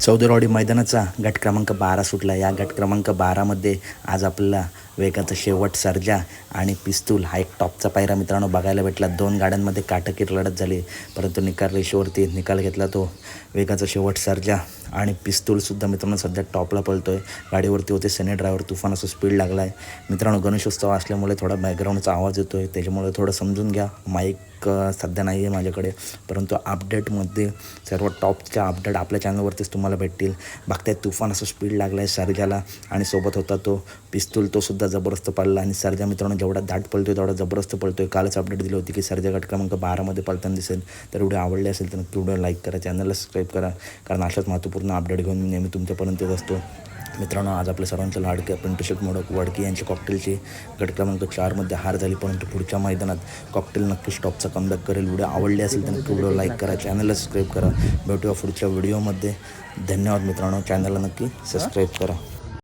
चौदरवाडी मैदानाचा गट क्रमांक बारा सुटला. या गट क्रमांक बारामध्ये आज आपल्याला वेगाचा शेवट सर्जा आणि पिस्तूल हा एक टॉपचा पायरा मित्रांनो बघायला भेटला. दोन गाड्यांमध्ये काटकीर लढत झाली. परंतु निकाल रेषेवरती निकाल घेतला तो. वेगाचा शेवट सर्जा आणि पिस्तूलसुद्धा मित्रांनो सध्या टॉपला पळतो आहे गाडीवरती होते सेने ड्रायव्हर तुफान असं स्पीड लागला आहे मित्रांनो गणेशोत्सव असल्यामुळे थोडा बॅकग्राऊंडचा आवाज येतो आहे त्याच्यामुळे थोडं समजून घ्या. माईक सध्या नाही आहे माझ्याकडे. परंतु अपडेटमध्ये सर्व टॉपच्या अपडेट आपल्या चॅनलवरतीच तुम्हाला भेटतील. बघताय तुफान असं स्पीड लागला आहे सर्जाला आणि सोबत होता तो पिस्तूल. तो सुद्धा जबरदस्त पडला आणि सर्जा मित्रांनो जेवढा दाट पळतो आहे तेवढा जबरदस्त पळतोय. कालच अपडेट दिली होती की सर्जा गट क्रमांक बारामध्ये पळताना दिसेल. तर व्हिडिओ आवडले असेल तर नक्की व्हिडिओ लाईक करा चॅनलला सबस्क्राईब करा. कारण अशाच महत्त्वपूर्ण पूर्ण अपडेट घेऊन मी नेहमी तुमच्यापर्यंत येत असतो. मित्रांनो आज आपल्या सर्वांचं लाडके पिंटू मोडक वडके यांच्या कॉकटेलची गट क्रमांक चारमध्ये हार झाली. परंतु पुढच्या मैदानात कॉकटेल नक्की स्टॉपचा कमबॅक करेल. व्हिडिओ आवडले असेल तर नक्की व्हिडिओ लाईक करा चॅनलला सबस्क्राईब करा. भेटूया पुढच्या व्हिडिओमध्ये धन्यवाद मित्रांनो. चॅनलला नक्की सबस्क्राईब करा.